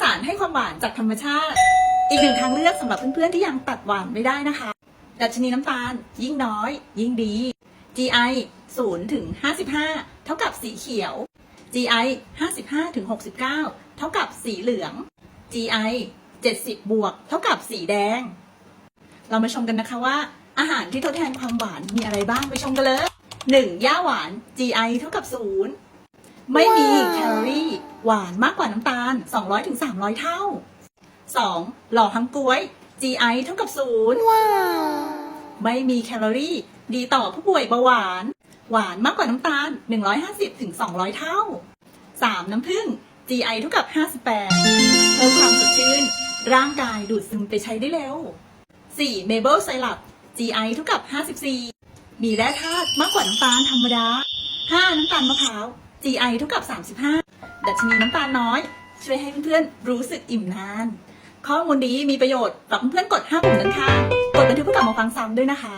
สารให้ความหวานจากธรรมชาติ อีกหนึ่งทางเลือกสำหรับเพื่อนๆที่ยังตัดหวานไม่ได้นะคะ ดัชนีน้ำตาล ยิ่งน้อย ยิ่งดี GI 0ถึง55 เท่ากับสีเขียว GI 55ถึง69 เท่ากับสีเหลือง GI 70 บวก เท่ากับสีแดง เรามาชมกันนะคะว่า อาหารที่ทดแทนความหวานมีอะไรบ้างไปชมกันเลย 1. ย่าหวาน GI เท่ากับ 0 ไม่มีแคลอรี่ หวานมากกว่าน้ำตาล 200ถึง300 เท่า 2. หล่อฮังกล้วย GI เท่ากับ0ว้าวไม่มีแคลอรี่ ดีต่อผู้ป่วยเบาหวาน หวานมากกว่าน้ำตาล 150ถึง200 เท่า 3. น้ำผึ้ง GI เท่ากับ 58เพิ่มความสดชื่น ร่างกายดูดซึมไปใช้ได้เร็ว 4. เมเบิลไซรัป GI เท่ากับ 54 มีแร่ธาตุมากกว่าน้ำตาลธรรมดา 5. น้ำตาลมะพร้าว GI เท่ากับ 35 ดัชนีน้ำตาลน้อย ช่วยให้เพื่อนๆรู้สึกอิ่มนาน ข้อมูลดีมีประโยชน์ฝากเพื่อนๆกด5ปุ่มนั้นค่ะ กดบันทึกเพื่อกลับมาฟังซ้ำด้วยนะคะ